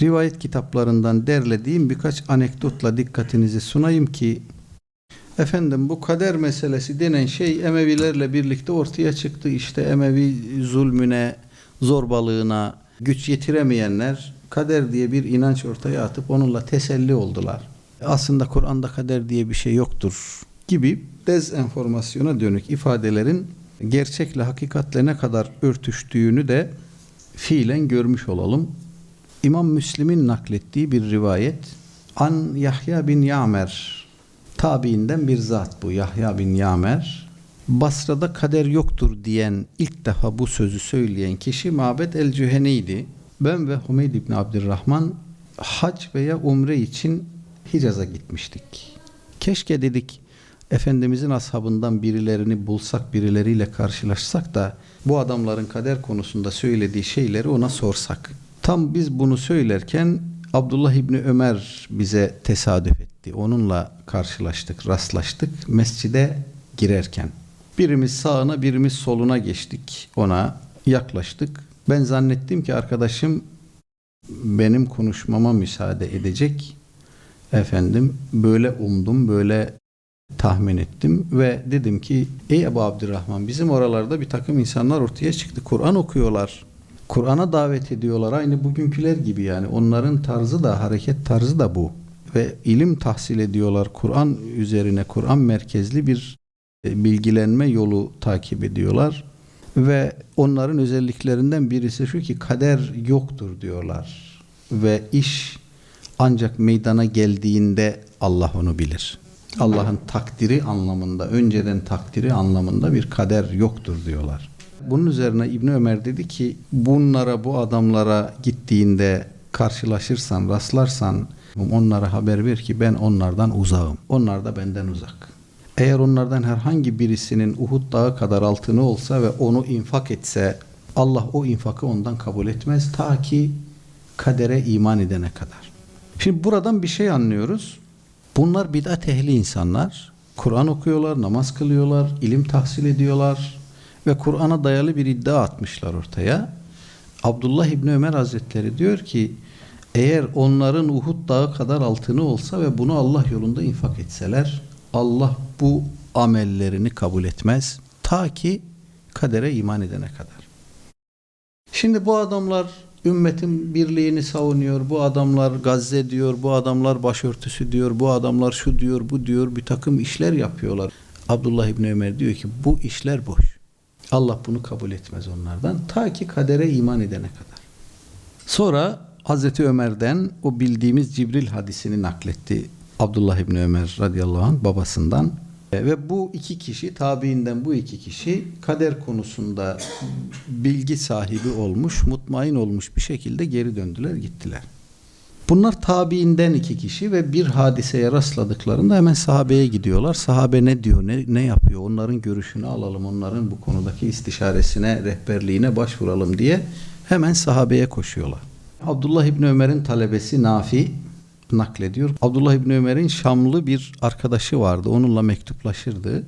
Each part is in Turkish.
rivayet kitaplarından derlediğim birkaç anekdotla dikkatinizi sunayım ki efendim bu kader meselesi denen şey Emevilerle birlikte ortaya çıktı. İşte Emevi zulmüne, zorbalığına güç yetiremeyenler kader diye bir inanç ortaya atıp onunla teselli oldular. Aslında Kur'an'da kader diye bir şey yoktur gibi dezenformasyona dönük ifadelerin gerçekle hakikatle ne kadar örtüştüğünü de fiilen görmüş olalım. İmam Müslim'in naklettiği bir rivayet An Yahya bin Yamer tabiinden bir zat bu Yahya bin Yamer Basra'da kader yoktur diyen ilk defa bu sözü söyleyen kişi Mabed el-Cüheni'ydi. Ben ve Hümeyd İbni Abdurrahman hac veya umre için Hicaz'a gitmiştik. Keşke dedik Efendimizin ashabından birilerini bulsak, birileriyle karşılaşsak da bu adamların kader konusunda söylediği şeyleri ona sorsak. Tam biz bunu söylerken Abdullah İbni Ömer bize tesadüf etti. Onunla karşılaştık, rastlaştık mescide girerken. Birimiz sağına, birimiz soluna geçtik. Ona yaklaştık. Ben zannettim ki arkadaşım benim konuşmama müsaade edecek. Efendim böyle umdum, böyle tahmin ettim ve dedim ki ey Ebu Abdurrahman bizim oralarda bir takım insanlar ortaya çıktı. Kur'an okuyorlar. Kur'an'a davet ediyorlar. Aynı bugünküler gibi yani. Onların tarzı da hareket tarzı da bu. Ve ilim tahsil ediyorlar. Kur'an üzerine Kur'an merkezli bir e, bilgilenme yolu takip ediyorlar. Ve onların özelliklerinden birisi şu ki kader yoktur diyorlar. Ve iş ancak meydana geldiğinde Allah onu bilir. Allah'ın takdiri anlamında, önceden takdiri anlamında bir kader yoktur diyorlar. Bunun üzerine İbni Ömer dedi ki bunlara bu adamlara gittiğinde karşılaşırsan, rastlarsan onlara haber ver ki ben onlardan uzağım. Onlar da benden uzak. Eğer onlardan herhangi birisinin Uhud dağı kadar altını olsa ve onu infak etse Allah o infakı ondan kabul etmez ta ki kadere iman edene kadar. Şimdi buradan bir şey anlıyoruz. Bunlar bid'at ehli insanlar. Kur'an okuyorlar, namaz kılıyorlar, ilim tahsil ediyorlar ve Kur'an'a dayalı bir iddia atmışlar ortaya. Abdullah İbni Ömer Hazretleri diyor ki eğer onların Uhud dağı kadar altını olsa ve bunu Allah yolunda infak etseler Allah bu amellerini kabul etmez ta ki kadere iman edene kadar. Şimdi bu adamlar ümmetin birliğini savunuyor. Bu adamlar Gazze diyor, bu adamlar başörtüsü diyor, bu adamlar şu diyor, bu diyor bir takım işler yapıyorlar. Abdullah İbni Ömer diyor ki bu işler boş. Allah bunu kabul etmez onlardan ta ki kadere iman edene kadar. Sonra Hazreti Ömer'den o bildiğimiz Cibril hadisini nakletti. Abdullah İbni Ömer radıyallahu anh babasından. E, Ve bu iki kişi, tabiinden bu iki kişi kader konusunda bilgi sahibi olmuş, mutmain olmuş bir şekilde geri döndüler, gittiler. Bunlar tabiinden iki kişi ve bir hadiseye rastladıklarında hemen sahabeye gidiyorlar. Sahabe ne diyor, ne, ne yapıyor, onların görüşünü alalım, onların bu konudaki istişaresine, rehberliğine başvuralım diye hemen sahabeye koşuyorlar. Abdullah İbni Ömer'in talebesi Nafi naklediyor. Abdullah İbni Ömer'in Şamlı bir arkadaşı vardı. Onunla mektuplaşırdı.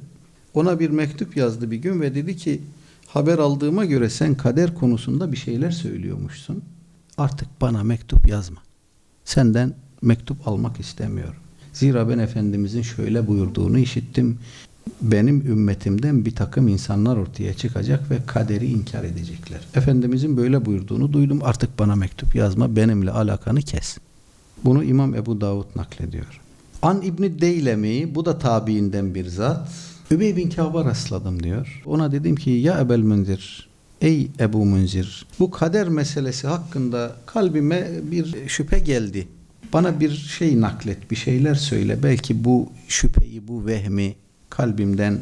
Ona bir mektup yazdı bir gün ve dedi ki haber aldığıma göre sen kader konusunda bir şeyler söylüyormuşsun. Artık bana mektup yazma. Senden mektup almak istemiyorum. Zira ben Efendimizin şöyle buyurduğunu işittim. Benim ümmetimden bir takım insanlar ortaya çıkacak ve kaderi inkar edecekler. Efendimizin böyle buyurduğunu duydum. Artık bana mektup yazma. Benimle alakanı kes. Bunu İmam Ebu Davud naklediyor. An İbni Deylemi bu da tabiinden bir zat. Übey bin Kâb'a rastladım diyor. Ona dedim ki ya Ebel Münzir Ey Ebu Münzir bu kader meselesi hakkında kalbime bir şüphe geldi. Bana bir şey naklet, bir şeyler söyle. Belki bu şüpheyi, bu vehmi kalbimden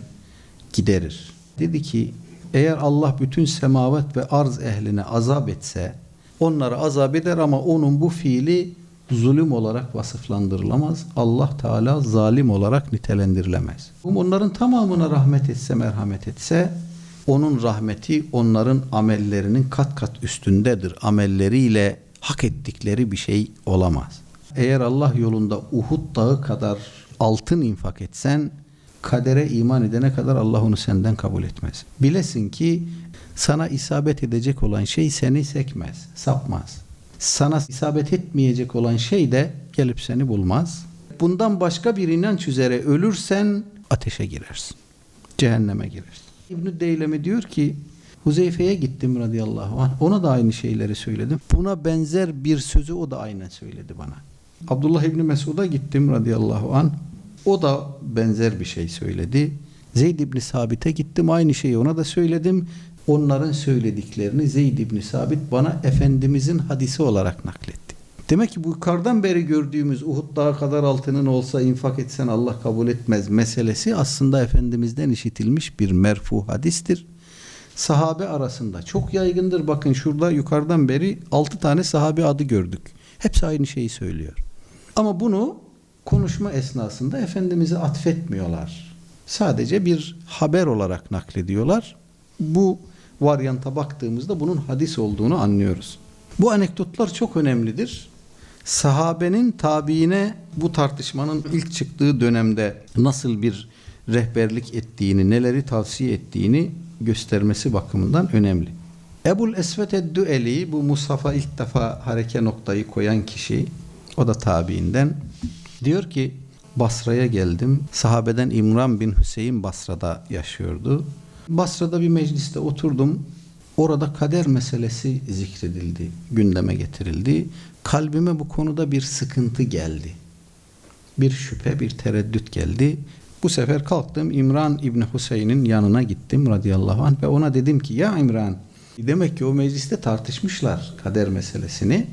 giderir. Dedi ki eğer Allah bütün semavat ve arz ehline azap etse onları azap eder ama onun bu fiili zulüm olarak vasıflandırılamaz. Allah Teala zalim olarak nitelendirilemez. Onların tamamına rahmet etse, merhamet etse onun rahmeti onların amellerinin kat kat üstündedir. Amelleriyle hak ettikleri bir şey olamaz. Eğer Allah yolunda Uhud dağı kadar altın infak etsen kadere iman edene kadar Allah onu senden kabul etmez. Bilesin ki sana isabet edecek olan şey seni sekmez, sapmaz. sana isabet etmeyecek olan şey de gelip seni bulmaz. Bundan başka bir inanç üzere ölürsen ateşe girersin. Cehenneme girersin. İbn-i Deylemi diyor ki Huzeyfe'ye gittim radıyallahu anh. Ona da aynı şeyleri söyledim. Buna benzer bir sözü o da aynen söyledi bana. Abdullah İbni Mesud'a gittim radıyallahu anh. O da benzer bir şey söyledi. Zeyd İbni Sabit'e gittim aynı şeyi ona da söyledim. Onların söylediklerini Zeyd İbni Sabit bana Efendimizin hadisi olarak nakletti. Demek ki bu yukarıdan beri gördüğümüz Uhud dağı kadar altının olsa infak etsen Allah kabul etmez meselesi aslında Efendimiz'den işitilmiş bir merfu hadistir. Sahabe arasında çok yaygındır. Bakın şurada yukarıdan beri 6 tane sahabe adı gördük. Hepsi aynı şeyi söylüyor. Ama bunu konuşma esnasında Efendimiz'e atfetmiyorlar. Sadece bir haber olarak naklediyorlar. Bu varyanta baktığımızda bunun hadis olduğunu anlıyoruz. Bu anekdotlar çok önemlidir. Sahabenin tabiine bu tartışmanın ilk çıktığı dönemde nasıl bir rehberlik ettiğini, neleri tavsiye ettiğini göstermesi bakımından önemli. Ebul Esvet Eddüeli bu Musaf'a ilk defa hareke noktayı koyan kişi o da tabiinden diyor ki Basra'ya geldim. Sahabeden İmran bin Hüseyin Basra'da yaşıyordu. Basra'da bir mecliste oturdum. Orada kader meselesi zikredildi, gündeme getirildi. Kalbime bu konuda bir sıkıntı geldi. Bir şüphe, bir tereddüt geldi. Bu sefer kalktım İmran İbni Hüseyin'in yanına gittim radıyallahu anh ve ona dedim ki ya İmran demek ki o mecliste tartışmışlar kader meselesini.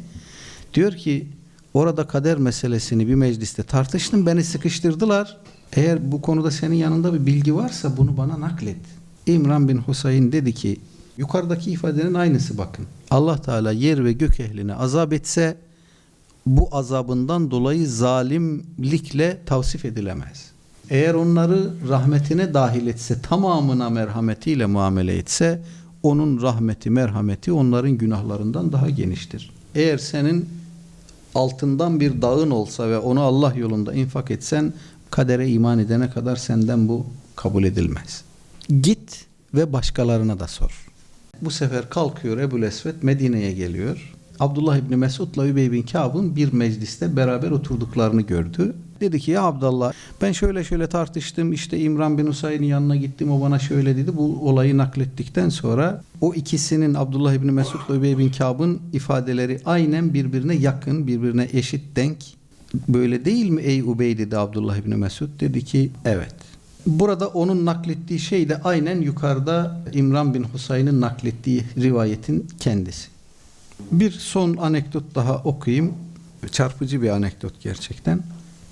Diyor ki orada kader meselesini bir mecliste tartıştım beni sıkıştırdılar. Eğer bu konuda senin yanında bir bilgi varsa bunu bana naklet. İmran bin Husayn dedi ki yukarıdaki ifadenin aynısı bakın. Allah Teala yer ve gök ehline azap etse bu azabından dolayı zalimlikle tavsif edilemez. Eğer onları rahmetine dahil etse, tamamına merhametiyle muamele etse, onun rahmeti, merhameti onların günahlarından daha geniştir. Eğer senin altından bir dağın olsa ve onu Allah yolunda infak etsen, kadere iman edene kadar senden bu kabul edilmez. Git ve başkalarına da sor. Bu sefer kalkıyor Ebu Esvet Medine'ye geliyor. Abdullah İbni Mesud'la Übey bin Kâb'ın bir mecliste beraber oturduklarını gördü. Dedi ki ya Abdullah ben şöyle şöyle tartıştım işte İmran bin Husayn'in yanına gittim o bana şöyle dedi. Bu olayı naklettikten sonra o ikisinin Abdullah İbni Mesud'la Übey bin Kâb'ın ifadeleri aynen birbirine yakın birbirine eşit denk. Böyle değil mi ey Ubey dedi Abdullah İbni Mesud dedi ki evet. Burada onun naklettiği şey de aynen yukarıda İmran bin Husayn'ın naklettiği rivayetin kendisi. Bir son anekdot daha okuyayım. Çarpıcı bir anekdot gerçekten.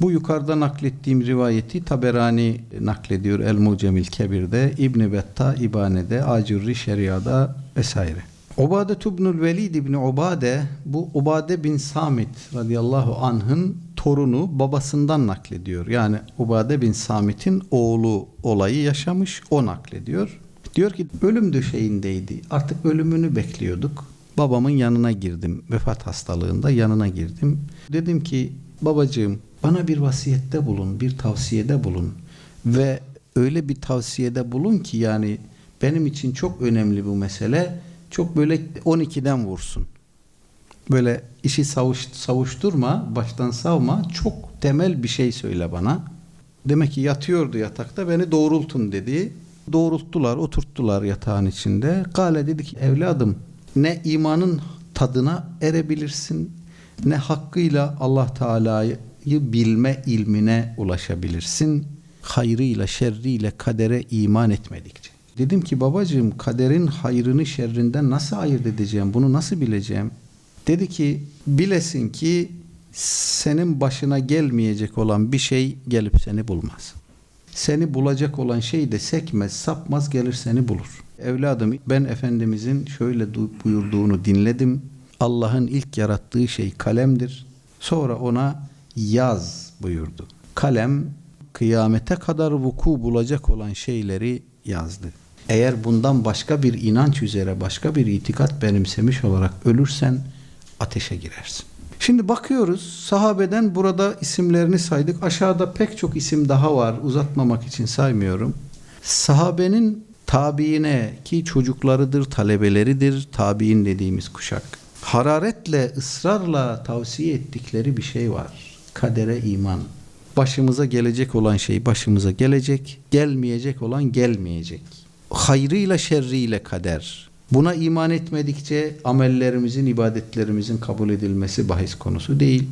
Bu yukarıda naklettiğim rivayeti Taberani naklediyor El Mucemil Kebir'de, İbn Betta İbane'de, Acurri Şeria'da vesaire. Ubade Tubnul Velid İbni Ubade bu Ubade bin Samit radıyallahu anh'ın torunu babasından naklediyor. Yani Ubade bin Samit'in oğlu olayı yaşamış o naklediyor. Diyor ki ölüm döşeğindeydi. Artık ölümünü bekliyorduk. Babamın yanına girdim. Vefat hastalığında yanına girdim. Dedim ki babacığım bana bir vasiyette bulun, bir tavsiyede bulun ve öyle bir tavsiyede bulun ki yani benim için çok önemli bu mesele. Çok böyle 12'den vursun. Böyle işi savuş, savuşturma, baştan savma. Çok temel bir şey söyle bana. Demek ki yatıyordu yatakta beni doğrultun dedi. Doğrulttular, oturttular yatağın içinde. Kale dedi ki evladım ne imanın tadına erebilirsin ne hakkıyla Allah Teala'yı bilme ilmine ulaşabilirsin. Hayrıyla şerriyle kadere iman etmedikçe. Dedim ki babacığım kaderin hayrını şerrinden nasıl ayırt edeceğim? Bunu nasıl bileceğim? Dedi ki bilesin ki senin başına gelmeyecek olan bir şey gelip seni bulmaz. Seni bulacak olan şey de sekmez, sapmaz gelir seni bulur. Evladım ben Efendimizin şöyle buyurduğunu dinledim. Allah'ın ilk yarattığı şey kalemdir. Sonra ona yaz buyurdu. Kalem kıyamete kadar vuku bulacak olan şeyleri yazdı. Eğer bundan başka bir inanç üzere başka bir itikat benimsemiş olarak ölürsen ateşe girersin. Şimdi bakıyoruz sahabeden burada isimlerini saydık. Aşağıda pek çok isim daha var. Uzatmamak için saymıyorum. Sahabenin tabiine ki çocuklarıdır, talebeleridir, tabiin dediğimiz kuşak. hararetle, ısrarla tavsiye ettikleri bir şey var. Kadere iman. Başımıza gelecek olan şey başımıza gelecek, gelmeyecek olan gelmeyecek. Hayrıyla şerriyle kader. Buna iman etmedikçe amellerimizin, ibadetlerimizin kabul edilmesi bahis konusu değil.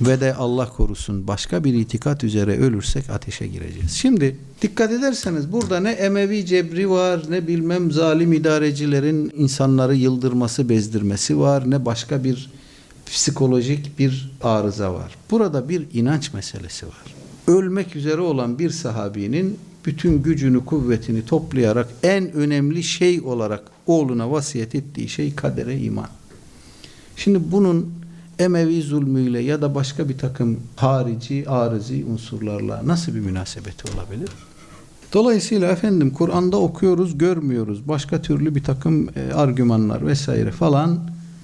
Ve de Allah korusun başka bir itikat üzere ölürsek ateşe gireceğiz. Şimdi dikkat ederseniz burada ne Emevi cebri var, ne bilmem zalim idarecilerin insanları yıldırması, bezdirmesi var, ne başka bir psikolojik bir arıza var. Burada bir inanç meselesi var. Ölmek üzere olan bir sahabinin bütün gücünü, kuvvetini toplayarak en önemli şey olarak oğluna vasiyet ettiği şey kadere iman. Şimdi bunun Emevi zulmüyle ya da başka bir takım harici, arızi unsurlarla nasıl bir münasebeti olabilir? Dolayısıyla efendim Kur'an'da okuyoruz, görmüyoruz. Başka türlü bir takım e, argümanlar vesaire falan.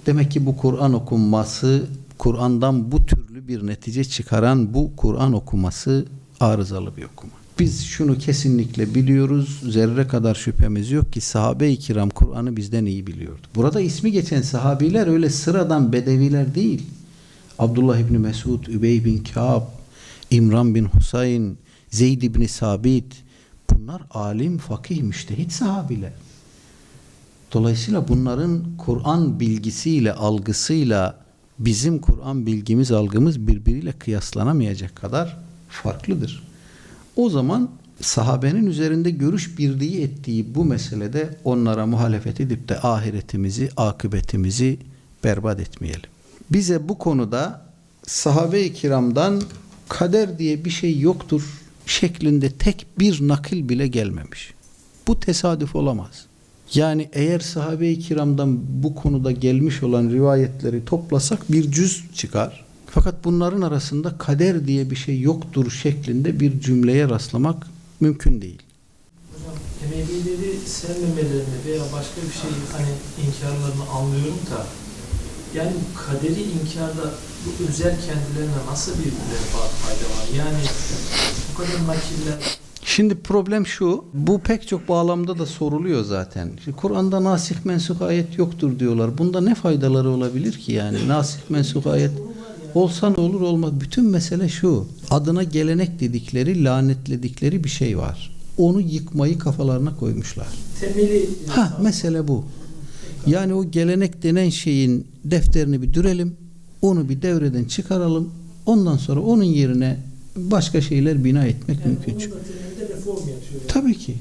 Demek ki bu Kur'an okunması, Kur'an'dan bu türlü bir netice çıkaran bu Kur'an okuması arızalı bir okuma. Biz şunu kesinlikle biliyoruz. Zerre kadar şüphemiz yok ki sahabe-i kiram Kur'an'ı bizden iyi biliyordu. Burada ismi geçen sahabiler öyle sıradan bedeviler değil. Abdullah İbni Mesud, Übey bin Kâb, İmran bin Husayn, Zeyd İbni Sabit. Bunlar alim, fakih, müştehit sahabiler. Dolayısıyla bunların Kur'an bilgisiyle, algısıyla bizim Kur'an bilgimiz, algımız birbiriyle kıyaslanamayacak kadar farklıdır. O zaman sahabenin üzerinde görüş birliği ettiği bu meselede onlara muhalefet edip de ahiretimizi, akıbetimizi berbat etmeyelim. Bize bu konuda sahabe-i kiramdan kader diye bir şey yoktur şeklinde tek bir nakil bile gelmemiş. Bu tesadüf olamaz. Yani eğer sahabe-i kiramdan bu konuda gelmiş olan rivayetleri toplasak bir cüz çıkar. Fakat bunların arasında kader diye bir şey yoktur şeklinde bir cümleye rastlamak mümkün değil. Hocam Emevileri sevmemelerini veya başka bir şey hani inkarlarını anlıyorum da yani kaderi inkarda bu özel kendilerine nasıl bir fayda var? Yani bu kadar nakiller Şimdi problem şu, bu pek çok bağlamda da soruluyor zaten. Kur'an'da nasih mensuh ayet yoktur diyorlar. Bunda ne faydaları olabilir ki yani? Nasih mensuh ayet olsa ne olur olmaz. Bütün mesele şu, adına gelenek dedikleri, lanetledikleri bir şey var. Onu yıkmayı kafalarına koymuşlar. temeli Ha mesele bu. Yani o gelenek denen şeyin defterini bir dürelim, onu bir devreden çıkaralım. Ondan sonra onun yerine başka şeyler bina etmek mümkün. onun. Tabii ki.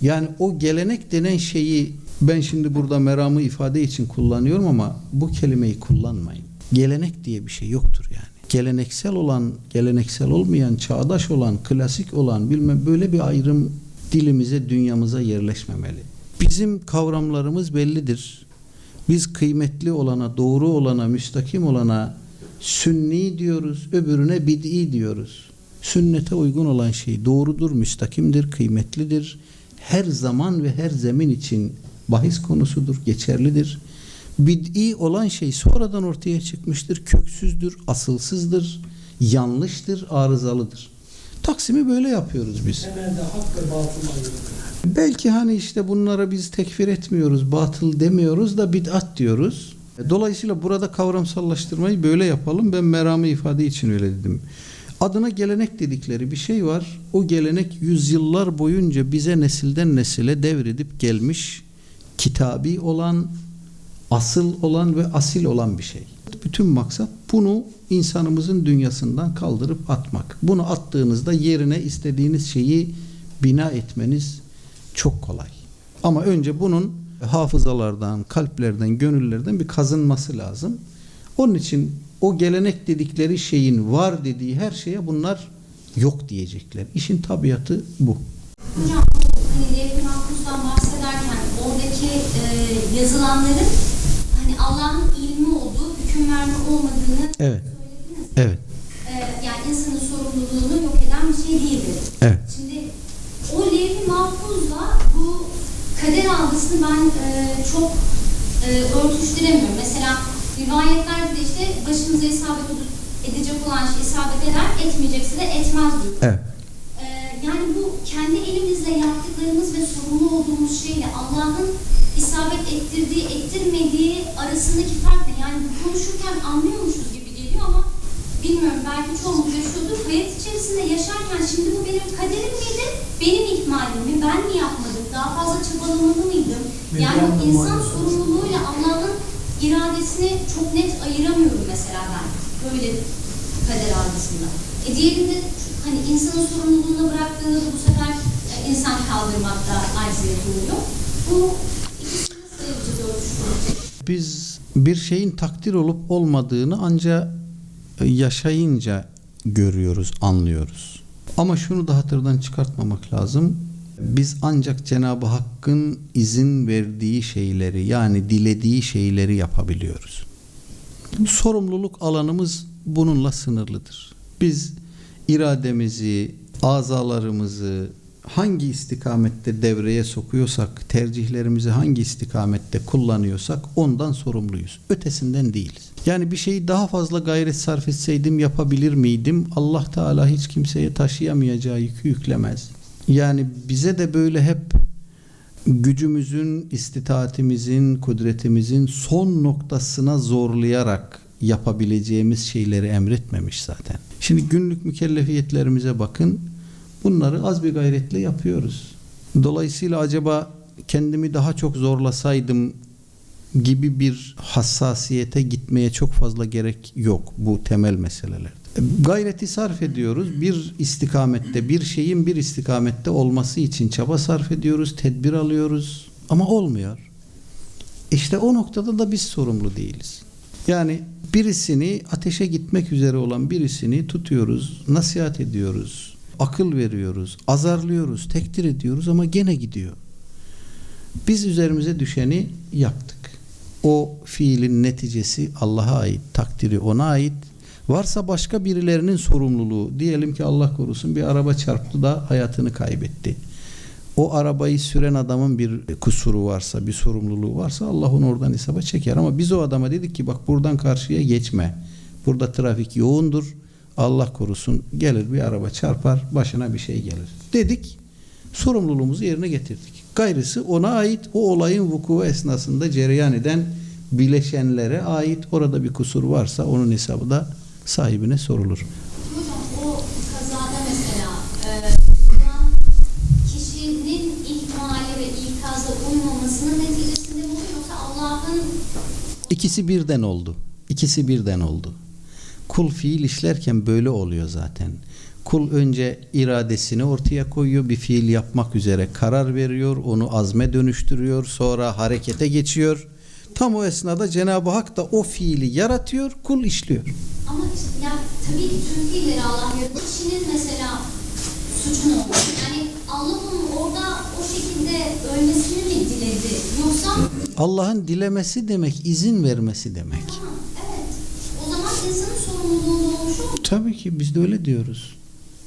Yani o gelenek denen şeyi ben şimdi burada meramı ifade için kullanıyorum ama bu kelimeyi kullanmayın. Gelenek diye bir şey yoktur yani. Geleneksel olan, geleneksel olmayan, çağdaş olan, klasik olan bilmem böyle bir ayrım dilimize, dünyamıza yerleşmemeli. Bizim kavramlarımız bellidir. Biz kıymetli olana, doğru olana, müstakim olana sünni diyoruz, öbürüne bid'i diyoruz. Sünnete uygun olan şey doğrudur, müstakimdir, kıymetlidir. Her zaman ve her zemin için bahis konusudur, geçerlidir. Bid'i olan şey sonradan ortaya çıkmıştır, köksüzdür, asılsızdır, yanlıştır, arızalıdır. Taksimi böyle yapıyoruz biz. Belki hani işte bunlara biz tekfir etmiyoruz, batıl demiyoruz da bid'at diyoruz. Dolayısıyla burada kavramsallaştırmayı böyle yapalım. Ben meramı ifade için öyle dedim. Adına gelenek dedikleri bir şey var. O gelenek yüzyıllar boyunca bize nesilden nesile devredip gelmiş, kitabi olan, asıl olan ve asil olan bir şey. Bütün maksat bunu insanımızın dünyasından kaldırıp atmak. Bunu attığınızda yerine istediğiniz şeyi bina etmeniz çok kolay. Ama önce bunun hafızalardan, kalplerden, gönüllerden bir kazınması lazım. Onun için o gelenek dedikleri şeyin var dediği her şeye bunlar yok diyecekler. İşin tabiatı bu. Hocam hani Levh-i bahsederken oradaki e, yazılanların hani Allah'ın ilmi olduğu, hüküm verme olmadığını Evet. söylediniz. Evet. E, yani insanın sorumluluğunu yok eden bir şey değildir. Evet. Şimdi o Levh-i Mahfuz'la bu kader algısını ben e, çok e, örtüştüremiyorum. Mesela rivayetlerde de işte başınıza isabet edecek olan şey isabet eder, etmeyecekse de etmez diyor. Evet. Yani bu kendi elimizle yaptıklarımız ve sorumlu olduğumuz şeyle Allah'ın isabet ettirdiği, ettirmediği arasındaki fark ne? Yani bu konuşurken anlıyormuşuz gibi geliyor ama bilmiyorum belki çoğumuz yaşıyordur. Hayat içerisinde yaşarken şimdi bu benim kaderim miydi, benim ihmalim mi, ben mi yapmadım, daha fazla çabalamalı mıydım? Yani insan sorumluluğuyla Allah'ın iradesini çok net ayıramıyorum mesela ben böyle kader algısında. E diğerinde hani insanın sorumluluğuna bıraktığında da bu sefer e, insan kaldırmakta acziyet oluyor. Bu ikisini nasıl? Biz bir şeyin takdir olup olmadığını ancak yaşayınca görüyoruz, anlıyoruz. Ama şunu da hatırdan çıkartmamak lazım. Biz ancak Cenab-ı Hakk'ın izin verdiği şeyleri yani dilediği şeyleri yapabiliyoruz. Sorumluluk alanımız bununla sınırlıdır. Biz irademizi, azalarımızı hangi istikamette devreye sokuyorsak, tercihlerimizi hangi istikamette kullanıyorsak ondan sorumluyuz. Ötesinden değiliz. Yani bir şeyi daha fazla gayret sarf etseydim yapabilir miydim? Allah Teala hiç kimseye taşıyamayacağı yükü yüklemez. Yani bize de böyle hep gücümüzün, istitaatimizin, kudretimizin son noktasına zorlayarak yapabileceğimiz şeyleri emretmemiş zaten. Şimdi günlük mükellefiyetlerimize bakın. Bunları az bir gayretle yapıyoruz. Dolayısıyla acaba kendimi daha çok zorlasaydım gibi bir hassasiyete gitmeye çok fazla gerek yok bu temel meselelerde. Gayreti sarf ediyoruz. Bir istikamette, bir şeyin bir istikamette olması için çaba sarf ediyoruz, tedbir alıyoruz ama olmuyor. İşte o noktada da biz sorumlu değiliz. Yani birisini ateşe gitmek üzere olan birisini tutuyoruz, nasihat ediyoruz, akıl veriyoruz, azarlıyoruz, tekdir ediyoruz ama gene gidiyor. Biz üzerimize düşeni yaptık. O fiilin neticesi Allah'a ait, takdiri ona ait. Varsa başka birilerinin sorumluluğu. Diyelim ki Allah korusun bir araba çarptı da hayatını kaybetti. O arabayı süren adamın bir kusuru varsa, bir sorumluluğu varsa Allah onu oradan hesaba çeker. Ama biz o adama dedik ki bak buradan karşıya geçme. Burada trafik yoğundur. Allah korusun gelir bir araba çarpar başına bir şey gelir. Dedik sorumluluğumuzu yerine getirdik. Gayrısı ona ait o olayın vuku esnasında cereyan eden bileşenlere ait orada bir kusur varsa onun hesabı da sahibine sorulur. Hocam o kazada mesela e, olan kişinin ihmali ve ikaza uymamasının neticesinde mi oluyor yoksa Allah'ın İkisi birden oldu. İkisi birden oldu. Kul fiil işlerken böyle oluyor zaten. Kul önce iradesini ortaya koyuyor, bir fiil yapmak üzere karar veriyor, onu azme dönüştürüyor, sonra harekete geçiyor. Tam o esnada Cenab-ı Hak da o fiili yaratıyor, kul işliyor. Ama yani tabii ki tüm fiilleri Allah yaratıyor. Kişinin mesela suçu ne oldu? Yani Allah onun orada o şekilde ölmesini mi diledi? Yoksa Allah'ın dilemesi demek, izin vermesi demek. Ha, evet. O zaman insanın sorumluluğu olmuş mu? Tabii ki biz de öyle diyoruz.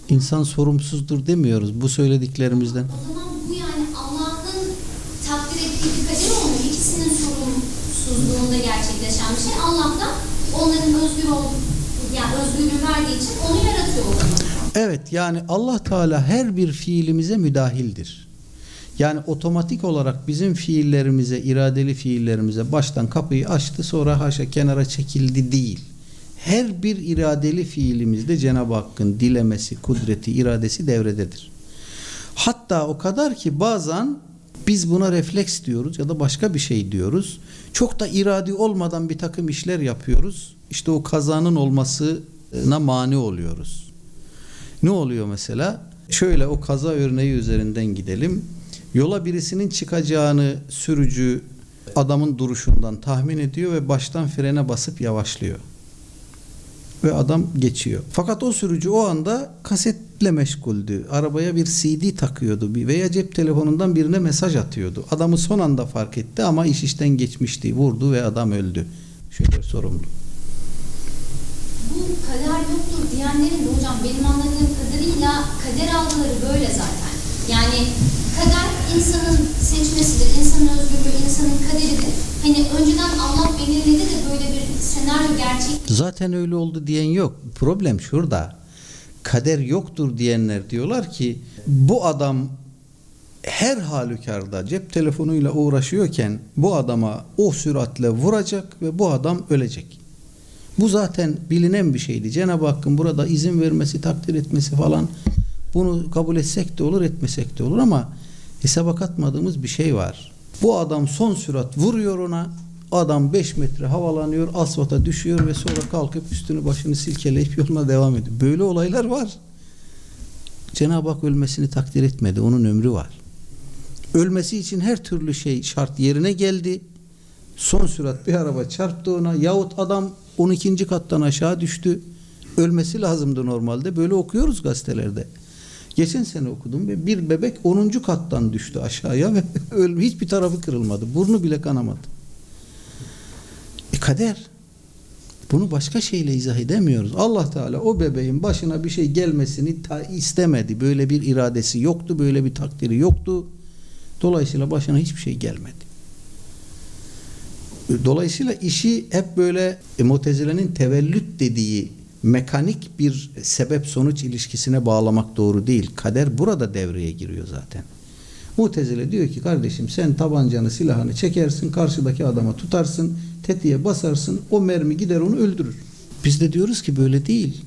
İnsan sorumsuzdur demiyoruz bu söylediklerimizden. O zaman bu yani Allah'ın takdir ettiği bir kader olmuyor. İkisinin sorumsuzluğunda gerçekleşen bir şey. Allah da onların özgür ol yani özgürlüğü verdiği için onu yaratıyor o zaman. Evet yani Allah Teala her bir fiilimize müdahildir. Yani otomatik olarak bizim fiillerimize, iradeli fiillerimize baştan kapıyı açtı sonra haşa kenara çekildi değil. Her bir iradeli fiilimizde Cenab-ı Hakk'ın dilemesi, kudreti, iradesi devrededir. Hatta o kadar ki bazen biz buna refleks diyoruz ya da başka bir şey diyoruz. Çok da iradi olmadan bir takım işler yapıyoruz. İşte o kazanın olmasına mani oluyoruz. Ne oluyor mesela? Şöyle o kaza örneği üzerinden gidelim. Yola birisinin çıkacağını sürücü adamın duruşundan tahmin ediyor ve baştan frene basıp yavaşlıyor. Ve adam geçiyor. Fakat o sürücü o anda kasetle meşguldü. Arabaya bir CD takıyordu veya cep telefonundan birine mesaj atıyordu. Adamı son anda fark etti ama iş işten geçmişti. Vurdu ve adam öldü. Şoför sorumlu. Bu kader yoktur diyenlerin de hocam benim anladığım kadarıyla kader algıları böyle zaten. Yani kader insanın seçmesidir, insanın özgürlüğü, insanın kaderidir. Hani önceden Allah belirledi de böyle bir senaryo gerçek Zaten öyle oldu diyen yok. Problem şurada. kader yoktur diyenler diyorlar ki bu adam her halükarda cep telefonuyla uğraşıyorken bu adama o süratle vuracak ve bu adam ölecek. Bu zaten bilinen bir şeydi. Cenab-ı Hakk'ın burada izin vermesi, takdir etmesi falan bunu kabul etsek de olur, etmesek de olur ama hesaba katmadığımız bir şey var. Bu adam son sürat vuruyor ona. Adam 5 metre havalanıyor, asfalta düşüyor ve sonra kalkıp üstünü başını silkeleyip yoluna devam ediyor. Böyle olaylar var. Cenab-ı Hak ölmesini takdir etmedi. Onun ömrü var. Ölmesi için her türlü şey şart yerine geldi. Son sürat bir araba çarptı ona yahut adam 12. kattan aşağı düştü. Ölmesi lazımdı normalde. Böyle okuyoruz gazetelerde. Geçen sene okudum ve bir bebek 10. kattan düştü aşağıya ve öl hiçbir tarafı kırılmadı. Burnu bile kanamadı. E kader. Bunu başka şeyle izah edemiyoruz. Allah Teala o bebeğin başına bir şey gelmesini ta istemedi. Böyle bir iradesi yoktu, böyle bir takdiri yoktu. Dolayısıyla başına hiçbir şey gelmedi. Dolayısıyla işi hep böyle Mutezile'nin tevellüt dediği mekanik bir sebep sonuç ilişkisine bağlamak doğru değil. Kader burada devreye giriyor zaten. Mutezile diyor ki kardeşim sen tabancanı silahını çekersin karşıdaki adama tutarsın tetiğe basarsın o mermi gider onu öldürür. Biz de diyoruz ki böyle değil.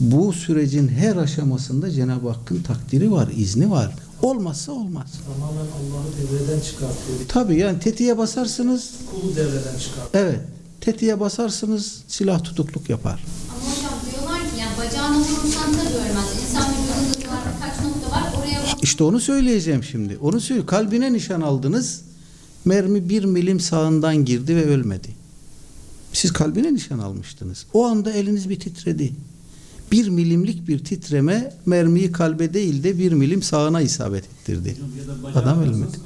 Bu sürecin her aşamasında Cenab-ı Hakk'ın takdiri var, izni var. Olmazsa olmaz. Tamamen Allah'ı devreden çıkartıyor. Tabii yani tetiğe basarsınız Kulu devreden çıkartıyor. evet tetiğe basarsınız silah tutukluk yapar. Ama hocam diyorlar ki yani bacağına vurursan tabii ölmez. İnsan vücudunda diyorlar kaç nokta var oraya. İşte onu söyleyeceğim şimdi. Onu söyle. Kalbine nişan aldınız. Mermi bir milim sağından girdi ve ölmedi. Siz kalbine nişan almıştınız. O anda eliniz bir titredi. Bir milimlik bir titreme mermiyi kalbe değil de bir milim sağına isabet ettirdi. Adam ölmedi.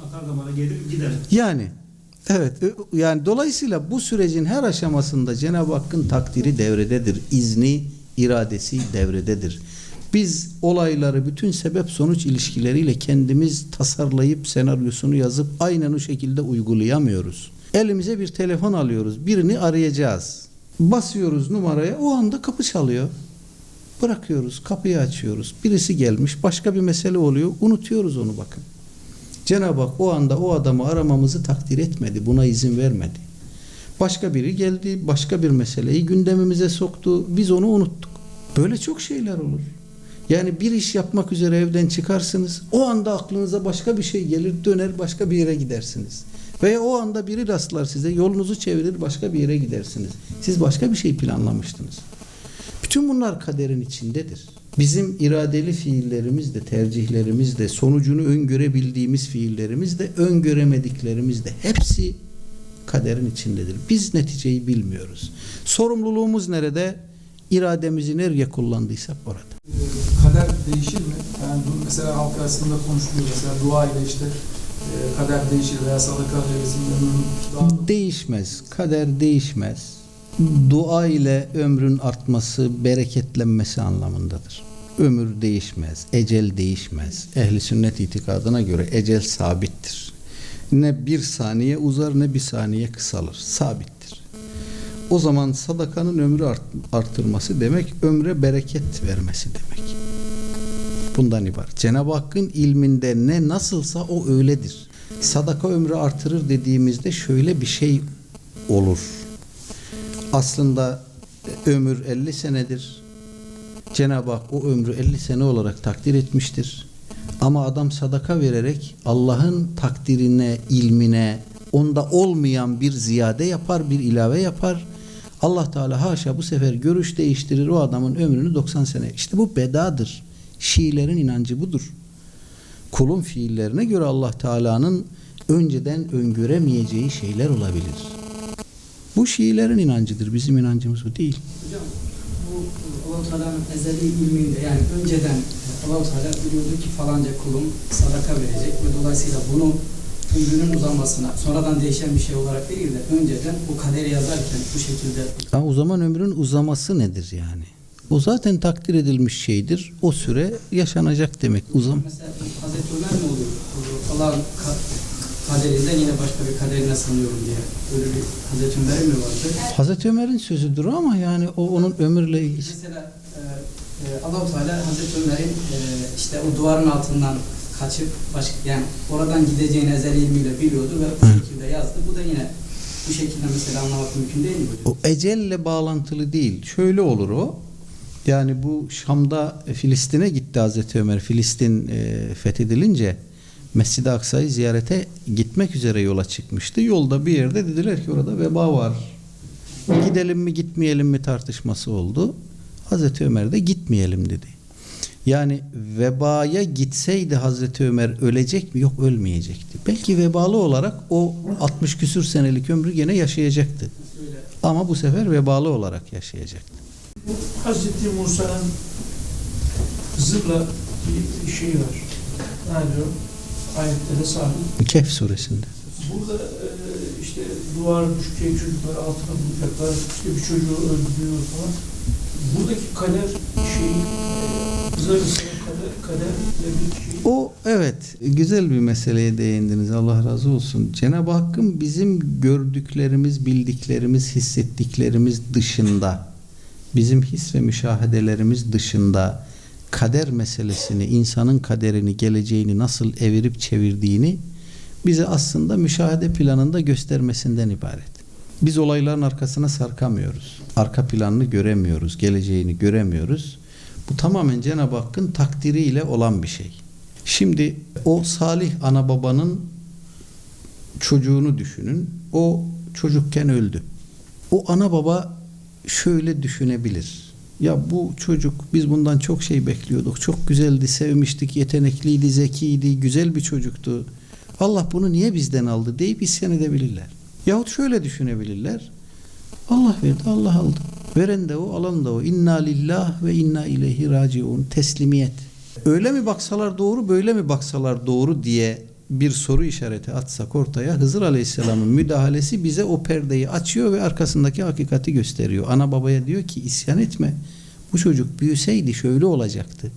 Gelir gider. Yani evet yani dolayısıyla bu sürecin her aşamasında Cenab-ı Hakk'ın takdiri devrededir. İzni, iradesi devrededir. Biz olayları bütün sebep sonuç ilişkileriyle kendimiz tasarlayıp senaryosunu yazıp aynen o şekilde uygulayamıyoruz. Elimize bir telefon alıyoruz. Birini arayacağız. Basıyoruz numaraya o anda kapı çalıyor. Bırakıyoruz, kapıyı açıyoruz. Birisi gelmiş, başka bir mesele oluyor. Unutuyoruz onu bakın. Cenab-ı Hak o anda o adamı aramamızı takdir etmedi. Buna izin vermedi. Başka biri geldi, başka bir meseleyi gündemimize soktu. Biz onu unuttuk. Böyle çok şeyler olur. Yani bir iş yapmak üzere evden çıkarsınız. O anda aklınıza başka bir şey gelir, döner başka bir yere gidersiniz. Veya o anda biri rastlar size, yolunuzu çevirir başka bir yere gidersiniz. Siz başka bir şey planlamıştınız. Bütün bunlar kaderin içindedir. Bizim iradeli fiillerimiz de, tercihlerimiz de, sonucunu öngörebildiğimiz fiillerimiz de, öngöremediklerimiz de hepsi kaderin içindedir. Biz neticeyi bilmiyoruz. Sorumluluğumuz nerede? İrademizi nereye kullandıysak orada. Kader değişir mi? Yani mesela halk arasında konuşuluyor mesela dua ile işte e, kader değişir veya sadaka daha Değişmez. Kader değişmez. Dua ile ömrün artması, bereketlenmesi anlamındadır. Ömür değişmez, ecel değişmez. Ehli sünnet itikadına göre ecel sabittir. Ne bir saniye uzar ne bir saniye kısalır. Sabittir. O zaman sadakanın ömrü art- artırması demek ömre bereket vermesi demek. Bundan ibaret. Cenab-ı Hakk'ın ilminde ne nasılsa o öyledir. Sadaka ömrü artırır dediğimizde şöyle bir şey olur. Aslında ömür 50 senedir. Cenab-ı Hak o ömrü 50 sene olarak takdir etmiştir. Ama adam sadaka vererek Allah'ın takdirine, ilmine, onda olmayan bir ziyade yapar, bir ilave yapar. Allah Teala haşa bu sefer görüş değiştirir o adamın ömrünü 90 sene. İşte bu bedadır. Şiilerin inancı budur. Kulun fiillerine göre Allah Teala'nın önceden öngöremeyeceği şeyler olabilir. Bu Şiilerin inancıdır. Bizim inancımız bu değil. Hocam bu Allah-u Teala'nın ezeli ilminde yani önceden Allah-u Teala biliyordu ki falanca kulum sadaka verecek ve dolayısıyla bunu ömrünün uzamasına sonradan değişen bir şey olarak değil de önceden bu kaderi yazarken bu şekilde Ha, o zaman ömrün uzaması nedir yani? O zaten takdir edilmiş şeydir. O süre yaşanacak demek. Uzam. mesela Hazreti Ömer mi oluyor? Allah'ın ka- kaderinden yine başka bir kaderine sanıyorum diye. Böyle bir Hazreti Ömer mi vardı? Hazreti Ömer'in sözüdür ama yani o onun ömürle ilgili. Mesela e, e, Allah-u Teala Hazreti Ömer'in e, işte o duvarın altından kaçıp başka yani oradan gideceğini ezel ilmiyle biliyordu ve bu şekilde yazdı. Bu da yine bu şekilde mesela anlamak mümkün değil mi hocam? O ecelle bağlantılı değil. Şöyle olur o. Yani bu Şam'da e, Filistin'e gitti Hazreti Ömer. Filistin e, fethedilince Mescid-i Aksa'yı ziyarete gitmek üzere yola çıkmıştı. Yolda bir yerde dediler ki orada veba var. Gidelim mi gitmeyelim mi tartışması oldu. Hazreti Ömer de gitmeyelim dedi. Yani vebaya gitseydi Hazreti Ömer ölecek mi? Yok ölmeyecekti. Belki vebalı olarak o 60 küsür senelik ömrü gene yaşayacaktı. Ama bu sefer vebalı olarak yaşayacaktı. Hazreti Musa'nın Hızır'la bir şey var. Ne diyor? Ayetlere sabit. Kehf suresinde. Burada e, işte duvar düşecek çocukları altına bulacaklar. İşte bir çocuğu öldürüyor falan. Buradaki kader şeyi e, Hızır Aleyhisselam kader, kaderle bir şey. O evet güzel bir meseleye değindiniz Allah razı olsun. Cenab-ı Hakk'ın bizim gördüklerimiz, bildiklerimiz, hissettiklerimiz dışında bizim his ve müşahedelerimiz dışında kader meselesini, insanın kaderini, geleceğini nasıl evirip çevirdiğini bize aslında müşahede planında göstermesinden ibaret. Biz olayların arkasına sarkamıyoruz. Arka planını göremiyoruz, geleceğini göremiyoruz. Bu tamamen Cenab-ı Hakk'ın takdiriyle olan bir şey. Şimdi o salih ana babanın çocuğunu düşünün. O çocukken öldü. O ana baba şöyle düşünebilir. Ya bu çocuk biz bundan çok şey bekliyorduk. Çok güzeldi, sevmiştik, yetenekliydi, zekiydi, güzel bir çocuktu. Allah bunu niye bizden aldı deyip isyan edebilirler. Yahut şöyle düşünebilirler. Allah verdi, Allah aldı. Veren de o, alan da o. İnna lillah ve inna ileyhi raciun. Teslimiyet. Öyle mi baksalar doğru, böyle mi baksalar doğru diye bir soru işareti atsak ortaya Hızır Aleyhisselam'ın müdahalesi bize o perdeyi açıyor ve arkasındaki hakikati gösteriyor. Ana babaya diyor ki isyan etme. Bu çocuk büyüseydi şöyle olacaktı.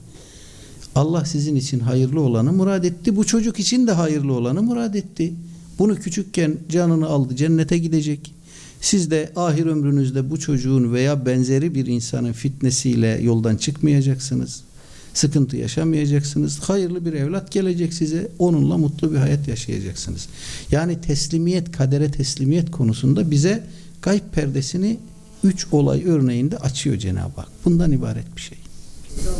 Allah sizin için hayırlı olanı murad etti. Bu çocuk için de hayırlı olanı murad etti. Bunu küçükken canını aldı cennete gidecek. Siz de ahir ömrünüzde bu çocuğun veya benzeri bir insanın fitnesiyle yoldan çıkmayacaksınız. Sıkıntı yaşamayacaksınız. Hayırlı bir evlat gelecek size. Onunla mutlu bir hayat yaşayacaksınız. Yani teslimiyet, kadere teslimiyet konusunda bize gayb perdesini üç olay örneğinde açıyor Cenab-ı Hak. Bundan ibaret bir şey. Hocam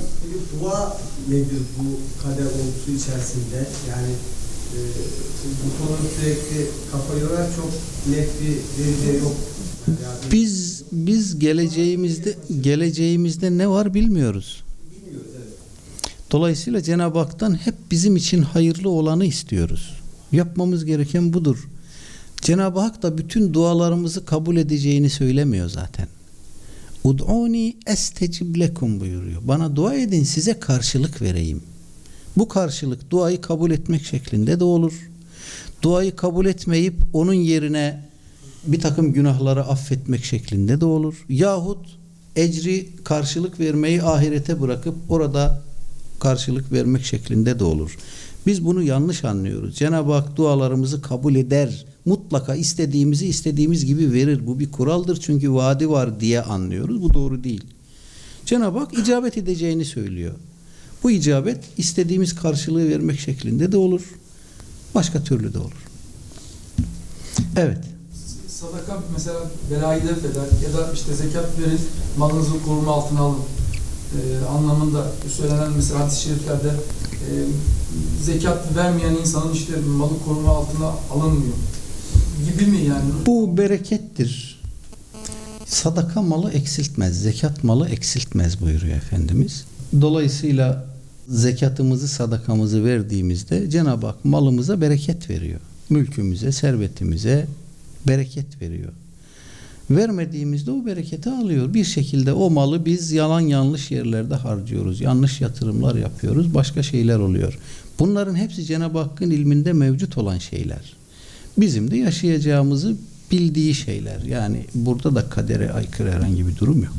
dua nedir bu kader olgusu içerisinde? Yani e, bu konu sürekli kafa yorar çok net bir veri yok. Yani Biz biz geleceğimizde geleceğimizde ne var bilmiyoruz. Dolayısıyla Cenab-ı Hak'tan hep bizim için hayırlı olanı istiyoruz. Yapmamız gereken budur. Cenab-ı Hak da bütün dualarımızı kabul edeceğini söylemiyor zaten. Ud'uni estecib lekum buyuruyor. Bana dua edin size karşılık vereyim. Bu karşılık duayı kabul etmek şeklinde de olur. Duayı kabul etmeyip onun yerine bir takım günahları affetmek şeklinde de olur. Yahut ecri karşılık vermeyi ahirete bırakıp orada karşılık vermek şeklinde de olur. Biz bunu yanlış anlıyoruz. Cenab-ı Hak dualarımızı kabul eder. Mutlaka istediğimizi istediğimiz gibi verir. Bu bir kuraldır çünkü vaadi var diye anlıyoruz. Bu doğru değil. Cenab-ı Hak icabet edeceğini söylüyor. Bu icabet istediğimiz karşılığı vermek şeklinde de olur. Başka türlü de olur. Evet. Sadaka mesela belayı def eder ya da işte zekat verin malınızı koruma altına alın e, anlamında söylenen mesela hadis-i şeriflerde e, zekat vermeyen insanın işte malı koruma altına alınmıyor gibi mi yani? Bu berekettir. Sadaka malı eksiltmez, zekat malı eksiltmez buyuruyor Efendimiz. Dolayısıyla zekatımızı, sadakamızı verdiğimizde Cenab-ı Hak malımıza bereket veriyor. Mülkümüze, servetimize bereket veriyor. Vermediğimizde o bereketi alıyor. Bir şekilde o malı biz yalan yanlış yerlerde harcıyoruz. Yanlış yatırımlar yapıyoruz. Başka şeyler oluyor. Bunların hepsi Cenab-ı Hakk'ın ilminde mevcut olan şeyler. Bizim de yaşayacağımızı bildiği şeyler. Yani burada da kadere aykırı herhangi bir durum yok.